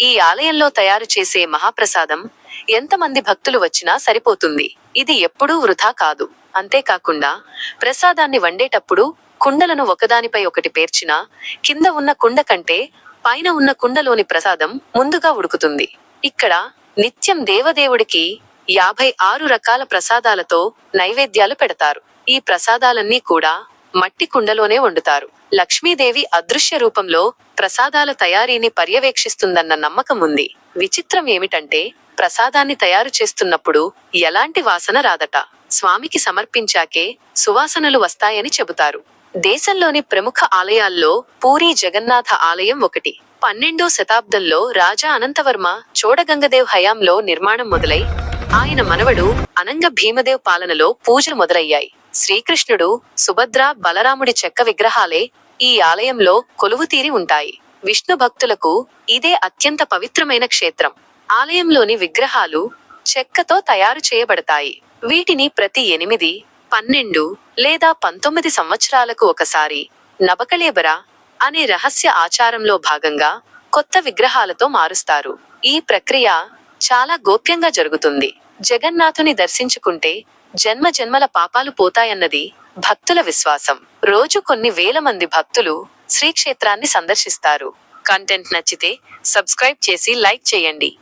ఈ ఆలయంలో తయారు చేసే మహాప్రసాదం ఎంతమంది భక్తులు వచ్చినా సరిపోతుంది. ఇది ఎప్పుడూ వృధా కాదు. అంతేకాకుండా ప్రసాదాన్ని వండేటప్పుడు కుండలను ఒకదానిపై ఒకటి పేర్చినా కింద ఉన్న కుండ కంటే పైన ఉన్న కుండలోని ప్రసాదం ముందుగా ఉడుకుతుంది. ఇక్కడ నిత్యం దేవదేవుడికి యాభై ఆరు రకాల ప్రసాదాలతో నైవేద్యాలు పెడతారు. ఈ ప్రసాదాలన్నీ కూడా మట్టి కుండలోనే వండుతారు. లక్ష్మీదేవి అదృశ్య రూపంలో ప్రసాదాల తయారీని పర్యవేక్షిస్తుందన్న నమ్మకం ఉంది. విచిత్రం ఏమిటంటే ప్రసాదాన్ని తయారు చేస్తున్నప్పుడు ఎలాంటి వాసన రాదట. స్వామికి సమర్పించాకే సువాసనలు వస్తాయని చెబుతారు. దేశంలోని ప్రముఖ ఆలయాల్లో పూరి జగన్నాథ ఆలయం ఒకటి. పన్నెండో శతాబ్దంలో రాజా అనంతవర్మ చోడగంగదేవ్ హయాంలో నిర్మాణం మొదలై ఆయన మనవడు అనంగ భీమదేవ్ పాలనలో పూజలు మొదలయ్యాయి. శ్రీకృష్ణుడు సుభద్ర బలరాముడి చెక్క విగ్రహాలే ఈ ఆలయంలో కొలువుతీరి ఉంటాయి. విష్ణు భక్తులకు ఇదే అత్యంత పవిత్రమైన క్షేత్రం. ఆలయంలోని విగ్రహాలు చెక్కతో తయారు చేయబడతాయి. వీటిని ప్రతి ఎనిమిది పన్నెండు లేదా పంతొమ్మిది సంవత్సరాలకు ఒకసారి నబకళేబర అనే రహస్య ఆచారంలో భాగంగా కొత్త విగ్రహాలతో మారుస్తారు. ఈ ప్రక్రియ చాలా గోప్యంగా జరుగుతుంది. జగన్నాథుని దర్శించుకుంటే జన్మ జన్మల పాపాలు పోతాయన్నది భక్తుల విశ్వాసం. రోజు కొన్ని వేల మంది భక్తులు శ్రీక్షేత్రాన్ని సందర్శిస్తారు. కంటెంట్ నచ్చితే సబ్స్క్రైబ్ చేసి లైక్ చేయండి.